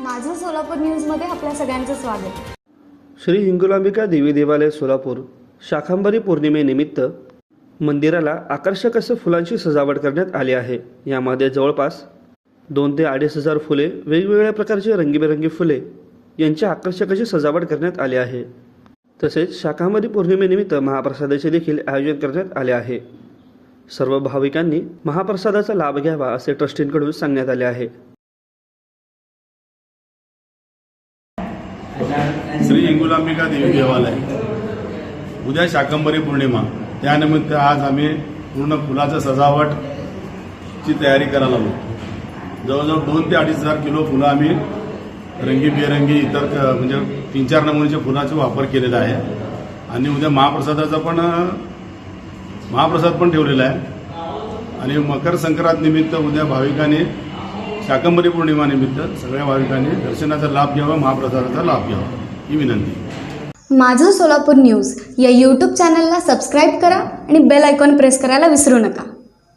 माझं सोलापूर न्यूजमध्ये आपल्या सगळ्यांचं स्वागत. श्री हिंगुलांबिका देवी देवालय सोलापूर. शाखांबरी पौर्णिमेनिमित्त मंदिराला आकर्षक असं फुलांची सजावट करण्यात आली आहे. यामध्ये जवळपास दोन ते अडीच हजार फुले वेगवेगळ्या प्रकारची रंगीबेरंगी फुले यांची आकर्षक अशी सजावट करण्यात आली आहे. तसेच शाखांबरी पौर्णिमेनिमित्त महाप्रसादाचे देखील आयोजन करण्यात आले आहे. सर्व भाविकांनी महाप्रसादाचा लाभ घ्यावा असे ट्रस्टींकडून सांगण्यात आले आहे. श्री इंगुलांबिका देवी देवालय. उद्या शाकंभरी पौर्णिमा. त्यानिमित्त आज आम्ही पूर्ण फुलाचं सजावटची तयारी करायला लागलो जवळजवळ दोन ते अडीच हजार किलो फुलं आम्ही रंगीबेरंगी इतर म्हणजे तीन चार नमुन्याच्या फुलाचा वापर केलेला आहे. आणि उद्या महाप्रसादाचा पण महाप्रसाद पण ठेवलेला आहे. आणि मकर संक्रांत निमित्त उद्या भाविकांनी शाकंभरी पौर्णिमानिमित्त सगळ्या भाविकांनी दर्शनाचा लाभ घ्यावा महाप्रसादाचा लाभ घ्यावा ही विनंती. माझं सोलापूर न्यूज या यूट्यूब चॅनलला सबस्क्राईब करा आणि बेल आयकॉन प्रेस करायला विसरू नका.